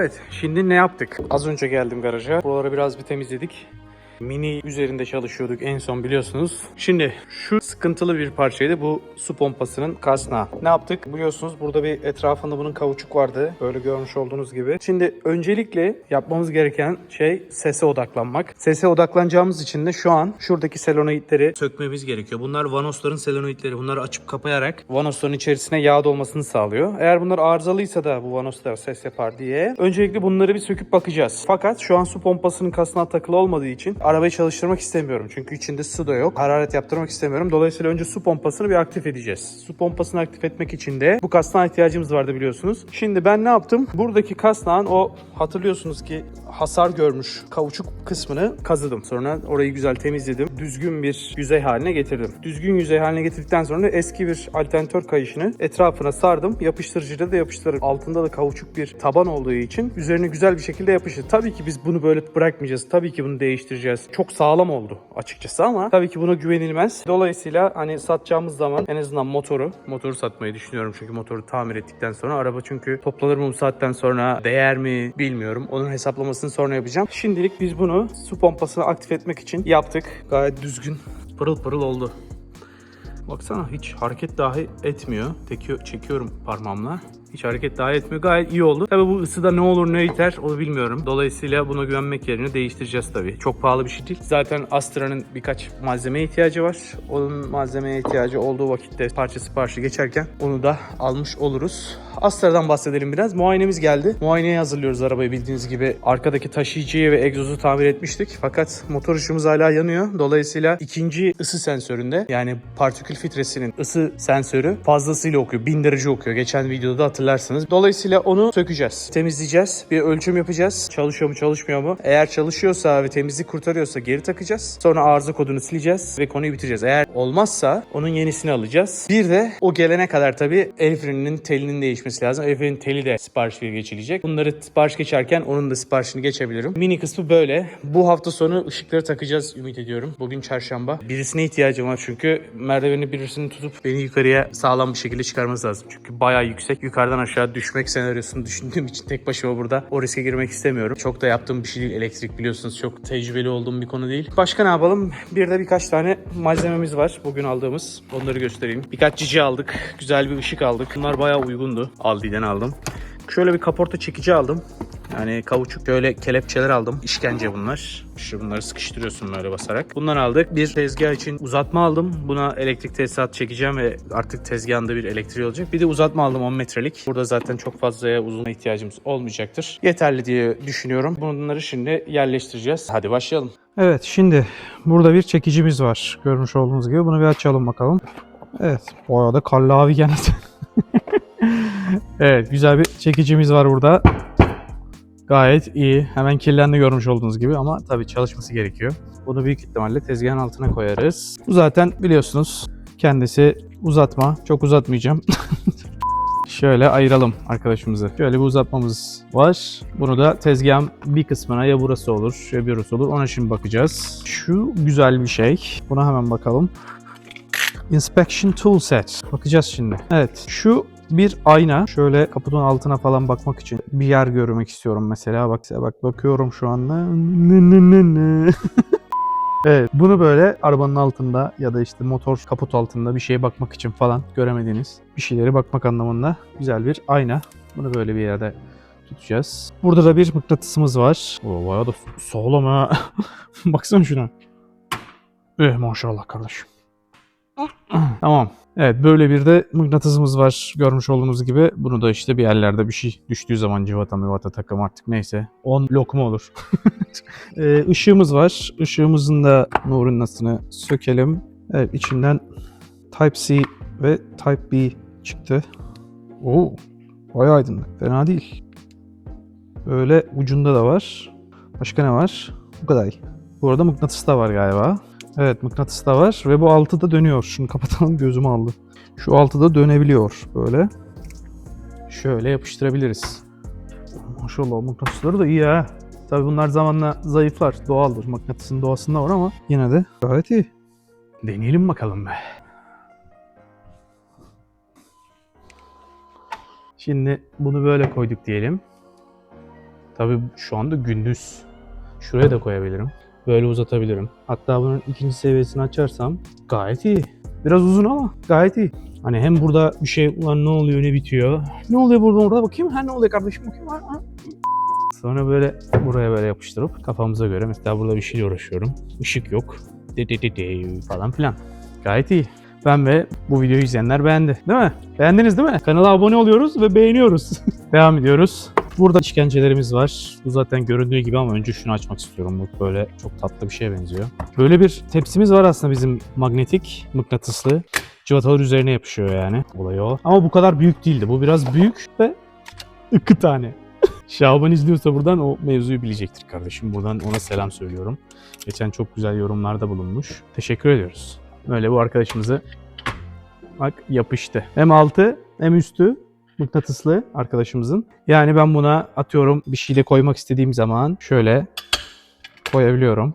Evet, şimdi ne yaptık? Az önce geldim garaja. Buraları biraz bir temizledik. Mini üzerinde çalışıyorduk en son biliyorsunuz. Şimdi şu sıkıntılı bir parçaydı bu su pompasının kasnağı. Ne yaptık? Biliyorsunuz burada bir etrafında bunun kavuçuk vardı. Böyle görmüş olduğunuz gibi. Şimdi öncelikle yapmamız gereken şey sese odaklanmak. Sese odaklanacağımız için de şu an şuradaki selenoidleri sökmemiz gerekiyor. Bunlar vanosların selenoidleri. Bunları açıp kapayarak vanosların içerisine yağ dolmasını sağlıyor. Eğer bunlar arızalıysa da bu vanoslar ses yapar diye öncelikle bunları bir söküp bakacağız. Fakat şu an su pompasının kasnağı takılı olmadığı için arabayı çalıştırmak istemiyorum. Çünkü içinde su da yok. Hararet yaptırmak istemiyorum. Dolayısıyla önce su pompasını bir aktif edeceğiz. Su pompasını aktif etmek için de bu kasnağa ihtiyacımız vardı biliyorsunuz. Şimdi ben ne yaptım? Buradaki kasnağın o hatırlıyorsunuz ki hasar görmüş kauçuk kısmını kazıdım. Sonra orayı güzel temizledim. Düzgün bir yüzey haline getirdim. Düzgün yüzey haline getirdikten sonra eski bir alternatör kayışını etrafına sardım. Yapıştırıcıyla da yapıştırdım. Altında da kauçuk bir taban olduğu için üzerine güzel bir şekilde yapıştı. Tabii ki biz bunu böyle bırakmayacağız. Tabii ki bunu değiştireceğiz. Çok sağlam oldu açıkçası ama tabii ki buna güvenilmez. Dolayısıyla hani satacağımız zaman en azından motoru, motoru satmayı düşünüyorum çünkü motoru tamir ettikten sonra araba çünkü toplanır mı bu saatten sonra değer mi bilmiyorum. Onun hesaplamasını sonra yapacağım. Şimdilik biz bunu su pompasını aktif etmek için yaptık. Gayet düzgün, pırıl pırıl oldu. Baksana hiç hareket dahi etmiyor. Tekiyor, çekiyorum parmağımla. Hiç hareket dahi etmiyor. Gayet iyi oldu. Tabii bu ısıda ne olur ne biter onu bilmiyorum. Dolayısıyla buna güvenmek yerine değiştireceğiz tabii. Çok pahalı bir şey değil. Zaten Astra'nın birkaç malzemeye ihtiyacı var. Onun malzemeye ihtiyacı olduğu vakitte parça siparişi geçerken onu da almış oluruz. Astra'dan bahsedelim biraz. Muayenemiz geldi. Muayeneye hazırlıyoruz arabayı bildiğiniz gibi. Arkadaki taşıyıcıyı ve egzozu tamir etmiştik. Fakat motor ışığımız hala yanıyor. Dolayısıyla ikinci ısı sensöründe yani partikül filtresinin ısı sensörü fazlasıyla okuyor. 1000 derece okuyor. Geçen videoda hatırlarsınız. Dolayısıyla onu sökeceğiz. Temizleyeceğiz. Bir ölçüm yapacağız. Çalışıyor mu çalışmıyor mu? Eğer çalışıyorsa ve temizlik kurtarıyorsa geri takacağız. Sonra arıza kodunu sileceğiz ve konuyu bitireceğiz. Eğer olmazsa onun yenisini alacağız. Bir de o gelene kadar tabii el freninin telinin değişmesi lazım. El frenin teli de sipariş bir geçilecek. Bunları sipariş geçerken onun da siparişini geçebilirim. Mini kısmı böyle. Bu hafta sonu ışıkları takacağız ümit ediyorum. Bugün çarşamba. Birisine ihtiyacım var çünkü merdiveni birisini tutup beni yukarıya sağlam bir şekilde çıkarması lazım. Çünkü bayağı yüksek. Yukarıdan aşağı düşmek senaryosunu düşündüğüm için tek başıma burada o riske girmek istemiyorum. Çok da yaptığım bir şey değil elektrik biliyorsunuz. Çok tecrübeli olduğum bir konu değil. Başka ne yapalım? Bir de birkaç tane malzememiz var bugün aldığımız. Onları göstereyim. Birkaç cici aldık. Güzel bir ışık aldık. Bunlar bayağı uygundu. Aldi'den aldım. Şöyle bir kaporta çekici aldım. Yani kavuçuk böyle kelepçeler aldım. İşkence bunlar. İşte bunları sıkıştırıyorsun böyle basarak. Bundan aldık. Bir tezgah için uzatma aldım. Buna elektrik tesisat çekeceğim ve artık tezgahında bir elektriği olacak. Bir de uzatma aldım 10 metrelik. Burada zaten çok fazlaya uzun ihtiyacımız olmayacaktır. Yeterli diye düşünüyorum. Bunları şimdi yerleştireceğiz. Hadi başlayalım. Evet şimdi burada bir çekicimiz var. Görmüş olduğunuz gibi. Bunu bir açalım bakalım. Evet. Bu arada kallavi gene. evet güzel bir çekicimiz var burada. Gayet iyi. Hemen kirlendi görmüş olduğunuz gibi ama tabii çalışması gerekiyor. Bunu büyük ihtimalle tezgahın altına koyarız. Bu zaten biliyorsunuz kendisi uzatma. Çok uzatmayacağım. Şöyle ayıralım arkadaşımızı. Şöyle bir uzatmamız var. Bunu da tezgahın bir kısmına ya burası olur ya burası olur. Ona şimdi bakacağız. Şu güzel bir şey. Buna hemen bakalım. Inspection Tool Set. Bakacağız şimdi. Evet. Şu bir ayna. Şöyle kaputun altına falan bakmak için bir yer görmek istiyorum mesela. Bak bak bakıyorum şu anda. Evet bunu böyle arabanın altında ya da işte motor kaput altında bir şeye bakmak için falan göremediğiniz bir şeyleri bakmak anlamında güzel bir ayna. Bunu böyle bir yerde tutacağız. Burada da bir mıknatısımız var. O bayağı da sağlam ha. Baksana şuna. Eh maşallah kardeşim. tamam. Evet böyle bir de mıknatısımız var görmüş olduğunuz gibi. Bunu da işte bir yerlerde bir şey düştüğü zaman civata mivata takım artık neyse. 10 lokma olur. ee, ışığımız var. Işığımızın da nurunasını sökelim. Evet içinden Type-C ve Type-B çıktı. Oo, bayağı aydınlık. Fena değil. Böyle ucunda da var. Başka ne var? Bu kadar. Bu arada mıknatıs da var galiba. Evet mıknatıs da var ve bu altı da dönüyor. Şunu kapatalım gözümü aldı. Şu altı da dönebiliyor böyle. Şöyle yapıştırabiliriz. Maşallah mıknatısları da iyi ha. Tabi bunlar zamanla zayıflar. Doğaldır. Mıknatısın doğasında var ama yine de gayet iyi. Deneyelim bakalım be. Şimdi bunu böyle koyduk diyelim. Tabii şu anda gündüz. Şuraya da koyabilirim. Böyle uzatabilirim. Hatta bunun ikinci seviyesini açarsam gayet iyi. Biraz uzun ama gayet iyi. Hani hem burada bir şey ulan ne oluyor ne bitiyor. Ne oluyor burada orada bakayım. Ha ne oluyor kardeşim bakayım. Ha, ha. Sonra böyle buraya böyle yapıştırıp kafamıza göre mesela burada bir şeyle uğraşıyorum. Işık yok. De de de de falan filan. Gayet iyi. Ben ve bu videoyu izleyenler beğendi. Değil mi? Beğendiniz değil mi? Kanala abone oluyoruz ve beğeniyoruz. Devam ediyoruz. Burada işkencelerimiz var. Bu zaten göründüğü gibi ama önce şunu açmak istiyorum. Bu böyle çok tatlı bir şeye benziyor. Böyle bir tepsimiz var aslında bizim magnetik, mıknatıslı. Civatalar üzerine yapışıyor yani. Olay o. Ama bu kadar büyük değildi. Bu biraz büyük ve iki tane. Şaban izliyorsa buradan o mevzuyu bilecektir kardeşim. Buradan ona selam söylüyorum. Geçen çok güzel yorumlarda bulunmuş. Teşekkür ediyoruz. Böyle bu arkadaşımızı bak yapıştı. Hem altı hem üstü mıknatıslı arkadaşımızın. Yani ben buna atıyorum bir şeyle koymak istediğim zaman şöyle koyabiliyorum.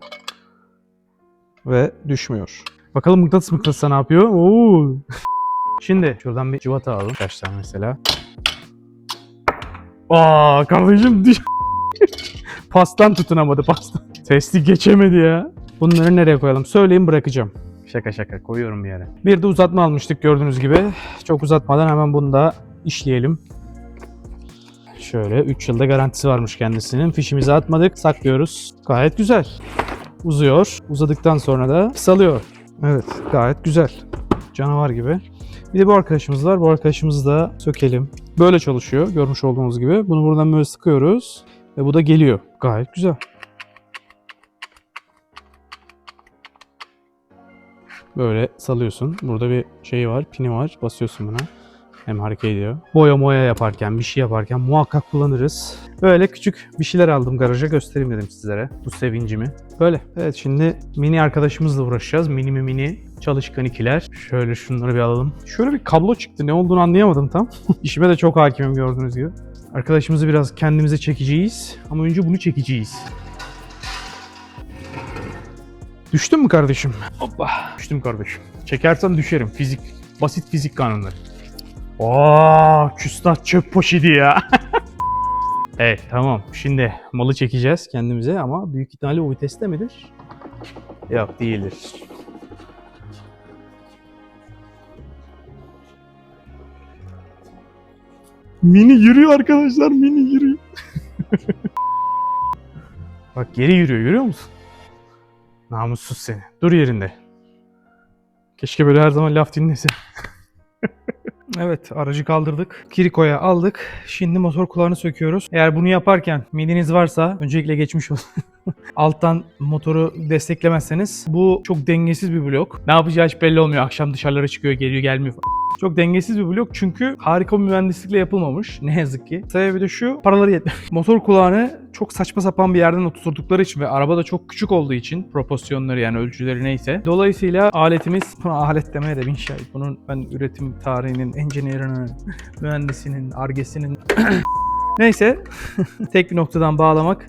Ve düşmüyor. Bakalım mıknatıs mıknatısa ne yapıyor? Oo. Şimdi şuradan bir cıvata alalım. Kaç tane mesela. Aa kardeşim düş. pastan tutunamadı pastan. Testi geçemedi ya. Bunları nereye koyalım? Söyleyin bırakacağım. Şaka şaka koyuyorum bir yere. Bir de uzatma almıştık gördüğünüz gibi. Çok uzatmadan hemen bunu da işleyelim. Şöyle 3 yılda garantisi varmış kendisinin. Fişimizi atmadık, saklıyoruz. Gayet güzel. Uzuyor. Uzadıktan sonra da kısalıyor. Evet, gayet güzel. Canavar gibi. Bir de bu arkadaşımız var. Bu arkadaşımızı da sökelim. Böyle çalışıyor görmüş olduğunuz gibi. Bunu buradan böyle sıkıyoruz ve bu da geliyor. Gayet güzel. Böyle salıyorsun. Burada bir şey var, pini var. Basıyorsun buna. Hem hareket ediyor. Boya moya yaparken, bir şey yaparken muhakkak kullanırız. Böyle küçük bir şeyler aldım garaja göstereyim dedim sizlere. Bu sevincimi. Böyle. Evet şimdi mini arkadaşımızla uğraşacağız. Mini mi mini çalışkan ikiler. Şöyle şunları bir alalım. Şöyle bir kablo çıktı. Ne olduğunu anlayamadım tam. İşime de çok hakimim gördüğünüz gibi. Arkadaşımızı biraz kendimize çekeceğiz. Ama önce bunu çekeceğiz. Düştün mü kardeşim? Hoppa. Düştüm kardeşim. Çekersem düşerim. Fizik. Basit fizik kanunları. Aa, küstah çöp poşeti ya. evet tamam. Şimdi malı çekeceğiz kendimize ama büyük ihtimalle o viteste midir? Yok değildir. Mini yürüyor arkadaşlar. Mini yürüyor. Bak geri yürüyor görüyor musun? Namussuz seni. Dur yerinde. Keşke böyle her zaman laf dinlese. evet aracı kaldırdık. Kiriko'ya aldık. Şimdi motor kulağını söküyoruz. Eğer bunu yaparken mideniz varsa öncelikle geçmiş olsun. Alttan motoru desteklemezseniz bu çok dengesiz bir blok. Ne yapacağı hiç belli olmuyor. Akşam dışarılara çıkıyor, geliyor, gelmiyor falan. Çok dengesiz bir blok çünkü harika bir mühendislikle yapılmamış. Ne yazık ki. Sebebi de şu, paraları yetmiyor. Motor kulağını çok saçma sapan bir yerden oturttukları için ve araba da çok küçük olduğu için proporsiyonları yani ölçüleri neyse. Dolayısıyla aletimiz, buna alet demeye de bin şey. Bunun ben üretim tarihinin, engineer'ının, mühendisinin, argesinin Neyse tek bir noktadan bağlamak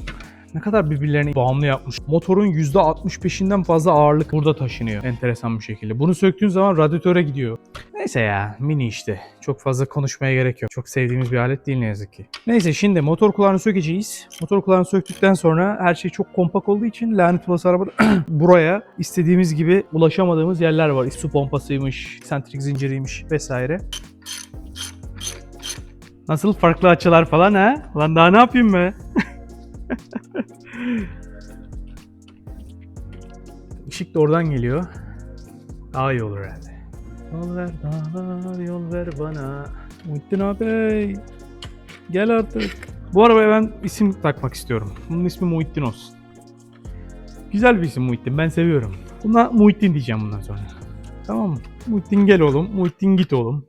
ne kadar birbirlerine bağımlı yapmış. Motorun %65'inden fazla ağırlık burada taşınıyor. Enteresan bir şekilde. Bunu söktüğün zaman radyatöre gidiyor. Neyse ya mini işte. Çok fazla konuşmaya gerek yok. Çok sevdiğimiz bir alet değil ne yazık ki. Neyse şimdi motor kulağını sökeceğiz. Motor kulağını söktükten sonra her şey çok kompak olduğu için lanet olası araba buraya istediğimiz gibi ulaşamadığımız yerler var. Su pompasıymış, sentrik zinciriymiş vesaire. Nasıl farklı açılar falan ha? Lan daha ne yapayım be? Işık da oradan geliyor. Daha iyi olur herhalde. Yol ver bana, yol ver bana. Muhittin abi. Gel artık. Bu arabaya ben isim takmak istiyorum. Bunun ismi Muhittin olsun. Güzel bir isim Muhittin. Ben seviyorum. Buna Muhittin diyeceğim bundan sonra. Tamam mı? Muhittin gel oğlum. Muhittin git oğlum.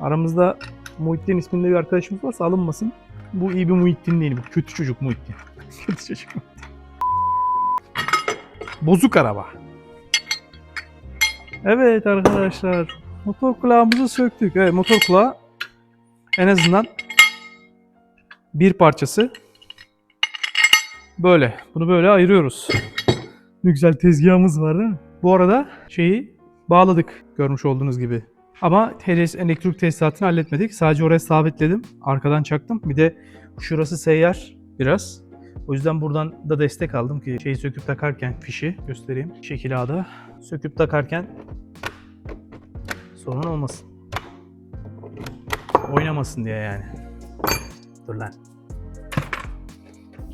Aramızda Muhittin isminde bir arkadaşımız varsa alınmasın. Bu iyi bir Muhittin değil. Bu kötü çocuk Muhittin. kötü çocuk. Bozuk araba. Evet arkadaşlar. Motor kulağımızı söktük. Evet motor kulağı en azından bir parçası böyle. Bunu böyle ayırıyoruz. Ne güzel tezgahımız var değil mi? Bu arada şeyi bağladık görmüş olduğunuz gibi. Ama henüz elektrik tesisatını halletmedik. Sadece oraya sabitledim. Arkadan çaktım. Bir de şurası seyyar biraz. O yüzden buradan da destek aldım ki şeyi söküp takarken fişi göstereyim. Şekil A'da. Söküp takarken sorun olmasın. Oynamasın diye yani. Dur lan.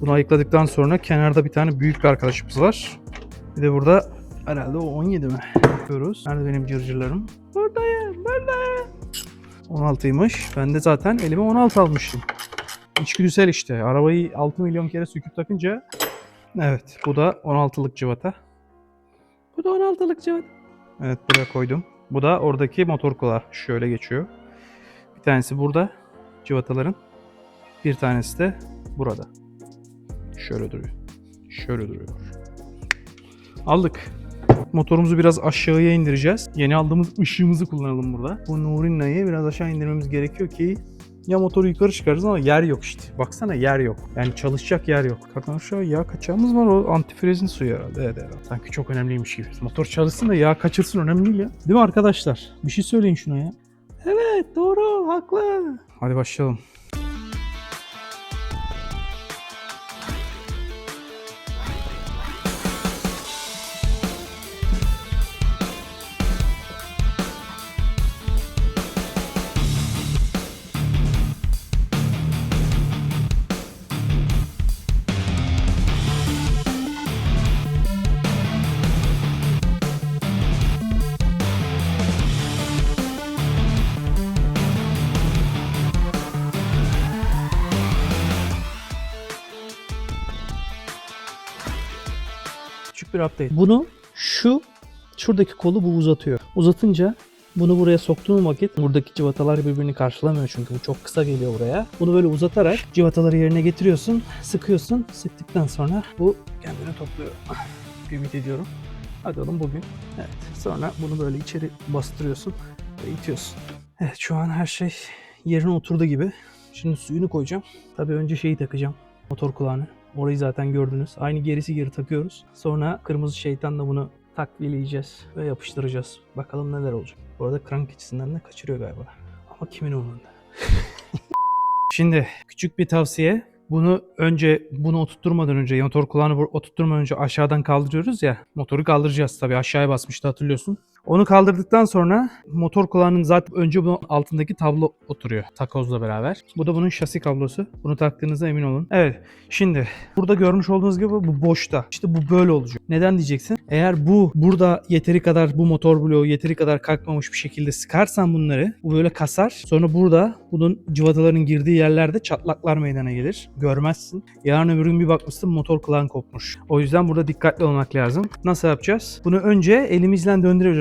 Bunu ayıkladıktan sonra kenarda bir tane büyük bir arkadaşımız var. Bir de burada herhalde o 17 mi? Bakıyoruz. Nerede benim cırcırlarım? Buradayım, buradayım. 16'ymış. Ben de zaten elime 16 almıştım. İçgüdüsel işte. Arabayı 6 milyon kere söküp takınca Evet, bu da 16'lık cıvata. Bu da 16'lık cıvata. Evet, buraya koydum. Bu da oradaki motor kulağı. Şöyle geçiyor. Bir tanesi burada cıvataların. Bir tanesi de burada. Şöyle duruyor. Şöyle duruyor. Aldık. Motorumuzu biraz aşağıya indireceğiz. Yeni aldığımız ışığımızı kullanalım burada. Bu Nurinna'yı biraz aşağı indirmemiz gerekiyor ki ya motoru yukarı çıkarırız ama yer yok işte. Baksana yer yok. Yani çalışacak yer yok. Kardan aşağı yağ kaçağımız var o antifrizin suyu herhalde. Evet, evet. Sanki çok önemliymiş gibi. Motor çalışsın da yağ kaçırsın önemli değil ya. Değil mi arkadaşlar? Bir şey söyleyin şuna ya. Evet doğru haklı. Hadi başlayalım. Bir update. Bunu şu şuradaki kolu bu uzatıyor. Uzatınca bunu buraya soktuğum vakit buradaki cıvatalar birbirini karşılamıyor çünkü bu çok kısa geliyor buraya. Bunu böyle uzatarak cıvataları yerine getiriyorsun, sıkıyorsun. Sıktıktan sonra bu kendini topluyor. Ümit ediyorum. Hadi oğlum bugün. Evet. Sonra bunu böyle içeri bastırıyorsun ve itiyorsun. Evet şu an her şey yerine oturdu gibi. Şimdi suyunu koyacağım. Tabii önce şeyi takacağım. Motor kulağını. Orayı zaten gördünüz. Aynı gerisi geri takıyoruz. Sonra kırmızı şeytanla bunu takviyeleyeceğiz ve yapıştıracağız. Bakalım neler olacak. Bu arada krank içinden de kaçırıyor galiba. Ama kimin umurunda? Şimdi küçük bir tavsiye. Bunu önce bunu oturtturmadan önce motor kulağını oturtturmadan önce aşağıdan kaldırıyoruz ya. Motoru kaldıracağız tabii aşağıya basmıştı hatırlıyorsun. Onu kaldırdıktan sonra motor kulağının zaten önce bunun altındaki tablo oturuyor takozla beraber. Bu da bunun şasi kablosu. Bunu taktığınızda emin olun. Evet şimdi burada görmüş olduğunuz gibi bu boşta. İşte bu böyle olacak. Neden diyeceksin? Eğer bu burada yeteri kadar bu motor bloğu yeteri kadar kalkmamış bir şekilde sıkarsan bunları bu böyle kasar. Sonra burada bunun cıvataların girdiği yerlerde çatlaklar meydana gelir. Görmezsin. Yarın öbür gün bir bakmışsın motor kulağın kopmuş. O yüzden burada dikkatli olmak lazım. Nasıl yapacağız? Bunu önce elimizle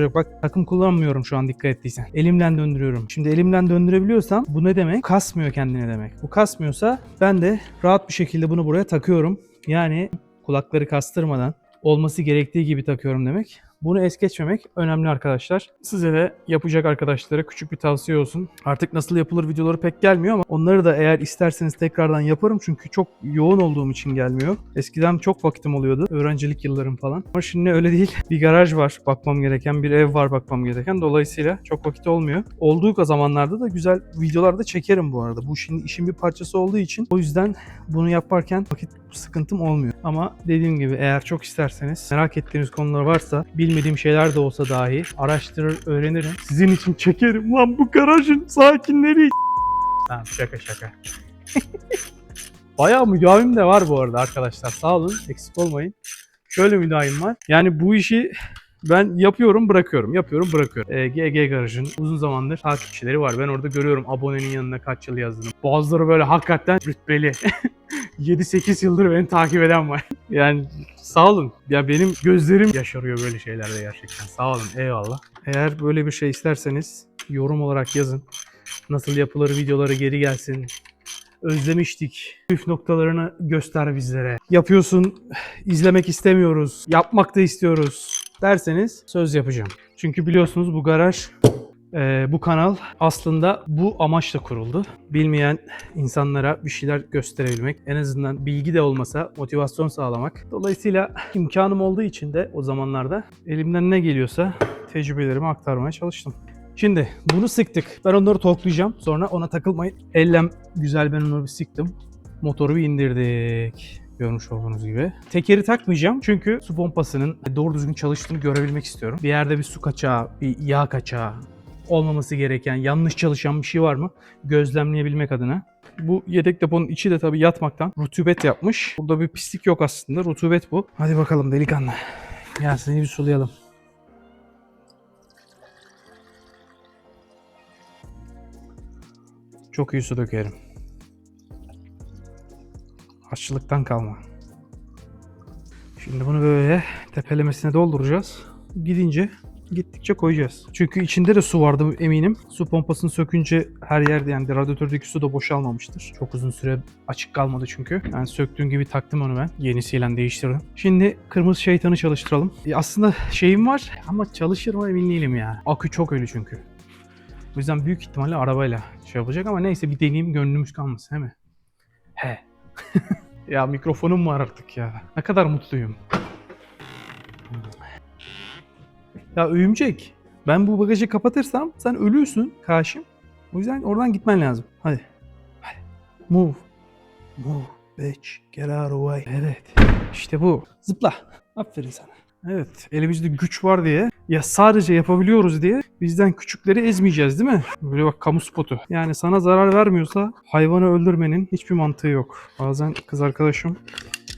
döndürüyoruz. Bak takım kullanmıyorum şu an dikkat ettiysen. Elimle döndürüyorum. Şimdi elimle döndürebiliyorsam bu ne demek? Kasmıyor kendine demek. Bu kasmıyorsa ben de rahat bir şekilde bunu buraya takıyorum. Yani kulakları kastırmadan olması gerektiği gibi takıyorum demek. Bunu es geçmemek önemli arkadaşlar. Size de yapacak arkadaşlara küçük bir tavsiye olsun. Artık nasıl yapılır videoları pek gelmiyor ama onları da eğer isterseniz tekrardan yaparım. Çünkü çok yoğun olduğum için gelmiyor. Eskiden çok vakitim oluyordu. Öğrencilik yıllarım falan. Ama şimdi öyle değil. Bir garaj var bakmam gereken. Bir ev var bakmam gereken. Dolayısıyla çok vakit olmuyor. Olduğu zamanlarda da güzel videolar da çekerim bu arada. Bu şimdi işin bir parçası olduğu için. O yüzden bunu yaparken vakit sıkıntım olmuyor. Ama dediğim gibi eğer çok isterseniz merak ettiğiniz konular varsa bilmediğim şeyler de olsa dahi araştırır öğrenirim. Sizin için çekerim lan bu garajın sakinleri. Tamam şaka şaka. Bayağı müdavim de var bu arada arkadaşlar. Sağ olun eksik olmayın. Şöyle müdavim var. Yani bu işi ben yapıyorum bırakıyorum. Yapıyorum bırakıyorum. Ee, GG Garaj'ın uzun zamandır takipçileri var. Ben orada görüyorum abonenin yanına kaç yıl yazdığını. Bazıları böyle hakikaten rütbeli. 7-8 yıldır beni takip eden var. Yani sağ olun. Ya benim gözlerim yaşarıyor böyle şeylerde gerçekten. Sağ olun. Eyvallah. Eğer böyle bir şey isterseniz yorum olarak yazın. Nasıl yapılır videoları geri gelsin. Özlemiştik. Püf noktalarını göster bizlere. Yapıyorsun, izlemek istemiyoruz. Yapmak da istiyoruz derseniz söz yapacağım. Çünkü biliyorsunuz bu garaj ee, bu kanal aslında bu amaçla kuruldu. Bilmeyen insanlara bir şeyler gösterebilmek, en azından bilgi de olmasa motivasyon sağlamak. Dolayısıyla imkanım olduğu için de o zamanlarda elimden ne geliyorsa tecrübelerimi aktarmaya çalıştım. Şimdi bunu sıktık. Ben onları toklayacağım. Sonra ona takılmayın. Ellem güzel ben onu bir sıktım. Motoru bir indirdik. Görmüş olduğunuz gibi. Tekeri takmayacağım çünkü su pompasının doğru düzgün çalıştığını görebilmek istiyorum. Bir yerde bir su kaçağı, bir yağ kaçağı olmaması gereken, yanlış çalışan bir şey var mı? Gözlemleyebilmek adına. Bu yedek deponun içi de tabii yatmaktan rutubet yapmış. Burada bir pislik yok aslında. Rutubet bu. Hadi bakalım delikanlı. Gel seni bir sulayalım. Çok iyi su dökerim. Açlıktan kalma. Şimdi bunu böyle tepelemesine dolduracağız. Gidince gittikçe koyacağız. Çünkü içinde de su vardı eminim. Su pompasını sökünce her yerde yani radyatördeki su da boşalmamıştır. Çok uzun süre açık kalmadı çünkü. Ben söktüğüm gibi taktım onu ben. Yenisiyle değiştirdim. Şimdi kırmızı şeytanı çalıştıralım. E, aslında şeyim var ama çalışır mı emin değilim ya. Akü çok ölü çünkü. O yüzden büyük ihtimalle arabayla şey yapacak ama neyse bir deneyim gönlümüz kalmasın he mi? He. ya mikrofonum var artık ya. Ne kadar mutluyum. Ya öyümcek. Ben bu bagajı kapatırsam sen ölüyorsun Kaşım. O yüzden oradan gitmen lazım. Hadi. Hadi. Move. Move. Bitch. Get out of way. Evet. İşte bu. Zıpla. Aferin sana. Evet. Elimizde güç var diye ya sadece yapabiliyoruz diye bizden küçükleri ezmeyeceğiz değil mi? Böyle bak kamu spotu. Yani sana zarar vermiyorsa hayvanı öldürmenin hiçbir mantığı yok. Bazen kız arkadaşım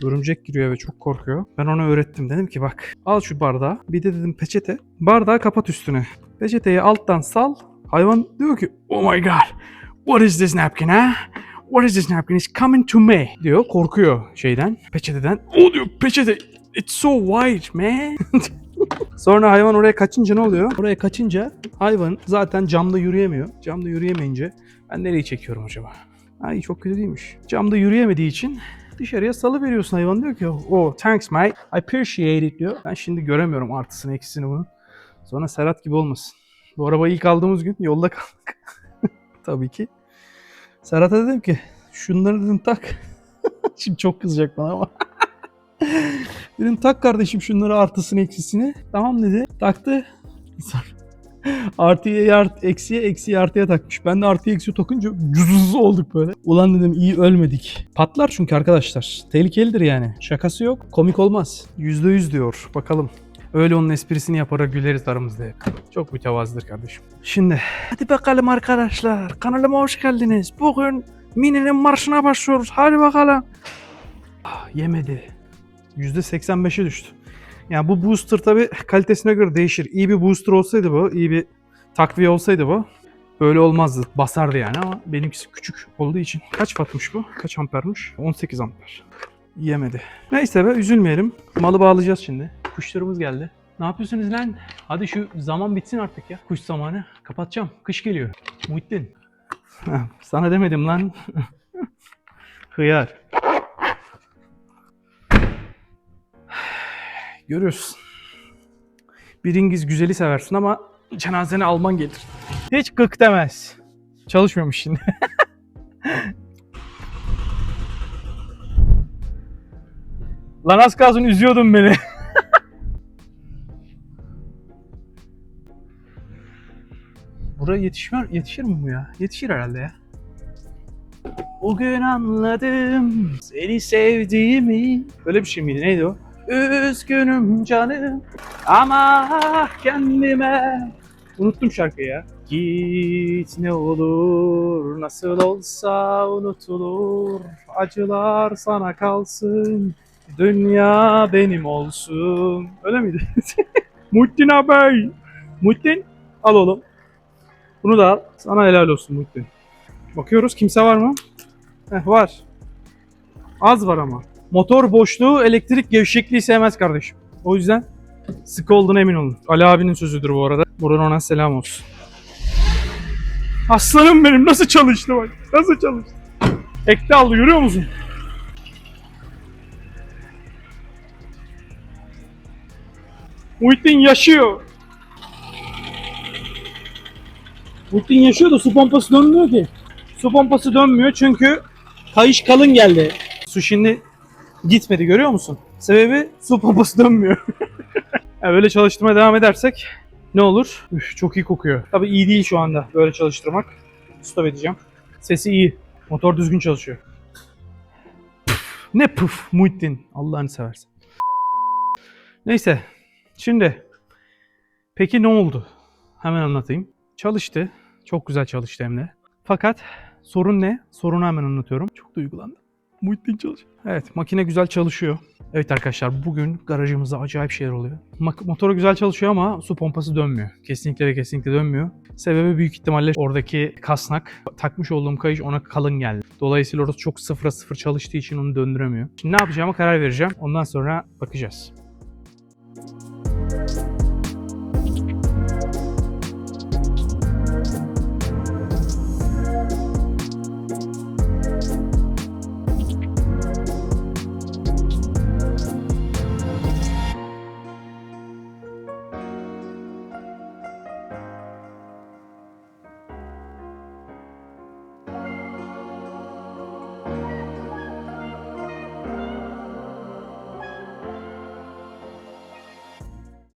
örümcek giriyor eve çok korkuyor. Ben ona öğrettim. Dedim ki bak al şu bardağı. Bir de dedim peçete. Bardağı kapat üstüne. Peçeteyi alttan sal. Hayvan diyor ki oh my god. What is this napkin ha? What is this napkin? It's coming to me. Diyor korkuyor şeyden. Peçeteden. O diyor peçete. It's so white man. Sonra hayvan oraya kaçınca ne oluyor? Oraya kaçınca hayvan zaten camda yürüyemiyor. Camda yürüyemeyince ben nereyi çekiyorum acaba? Ay çok kötü değilmiş. Camda yürüyemediği için dışarıya salı veriyorsun hayvan diyor ki oh thanks mate I appreciate it diyor. Ben şimdi göremiyorum artısını eksisini bunun. Sonra Serhat gibi olmasın. Bu arabayı ilk aldığımız gün yolda kaldık. Tabii ki. Serhat'a dedim ki şunları dedim tak. şimdi çok kızacak bana ama. Dedim tak kardeşim şunları artısını eksisini. Tamam dedi. Taktı. Artıya art, eksiye eksiye artıya takmış. Ben de artıya eksiye takınca cüzüz olduk böyle. Ulan dedim iyi ölmedik. Patlar çünkü arkadaşlar. Tehlikelidir yani. Şakası yok. Komik olmaz. %100 diyor. Bakalım. Öyle onun esprisini yaparak güleriz aramızda hep. Çok mütevazıdır kardeşim. Şimdi hadi bakalım arkadaşlar. Kanalıma hoş geldiniz. Bugün Mini'nin marşına başlıyoruz. Hadi bakalım. Ah, yemedi. %85'e düştü. Yani bu booster tabi kalitesine göre değişir. İyi bir booster olsaydı bu, iyi bir takviye olsaydı bu böyle olmazdı. Basardı yani ama benimkisi küçük olduğu için. Kaç wattmış bu? Kaç ampermiş? 18 amper. Yemedi. Neyse be üzülmeyelim. Malı bağlayacağız şimdi. Kuşlarımız geldi. Ne yapıyorsunuz lan? Hadi şu zaman bitsin artık ya. Kuş zamanı. Kapatacağım. Kış geliyor. Muhittin. Sana demedim lan. Hıyar. Görüyorsun. Bir İngiliz güzeli seversin ama cenazeni Alman gelir. Hiç gık demez. Çalışmıyormuş şimdi. Lan az kalsın üzüyordun beni. Buraya yetişmer, yetişir mi bu ya? Yetişir herhalde ya. Bugün anladım seni sevdiğimi. Böyle bir şey miydi? Neydi o? Üzgünüm canım ama kendime. Unuttum şarkıyı ya. Git ne olur nasıl olsa unutulur. Acılar sana kalsın. Dünya benim olsun. Öyle miydi? Muhittin abi. Muhittin al oğlum. Bunu da al. Sana helal olsun Muhittin. Bakıyoruz kimse var mı? Heh var. Az var ama. Motor boşluğu elektrik gevşekliği sevmez kardeşim. O yüzden sıkı olduğuna emin olun. Ali abinin sözüdür bu arada. Buradan ona selam olsun. Aslanım benim nasıl çalıştı bak. Nasıl çalıştı. Ekte aldı görüyor musun? Muhittin yaşıyor. Muhittin yaşıyor da su pompası dönmüyor ki. Su pompası dönmüyor çünkü kayış kalın geldi. Su şimdi gitmedi görüyor musun? Sebebi su pompası dönmüyor. yani böyle çalıştırmaya devam edersek ne olur? Üf, çok iyi kokuyor. Tabii iyi değil şu anda böyle çalıştırmak. Stop edeceğim. Sesi iyi. Motor düzgün çalışıyor. Ne puf Muhittin. Allah'ını seversen. Neyse. Şimdi. Peki ne oldu? Hemen anlatayım. Çalıştı. Çok güzel çalıştı hem de. Fakat sorun ne? Sorunu hemen anlatıyorum. Çok duygulandım. Muhittin çalışıyor. Evet makine güzel çalışıyor. Evet arkadaşlar bugün garajımızda acayip şeyler oluyor. Mak- motoru güzel çalışıyor ama su pompası dönmüyor. Kesinlikle ve kesinlikle dönmüyor. Sebebi büyük ihtimalle oradaki kasnak takmış olduğum kayış ona kalın geldi. Dolayısıyla orası çok sıfıra sıfır çalıştığı için onu döndüremiyor. Şimdi ne yapacağıma karar vereceğim. Ondan sonra bakacağız.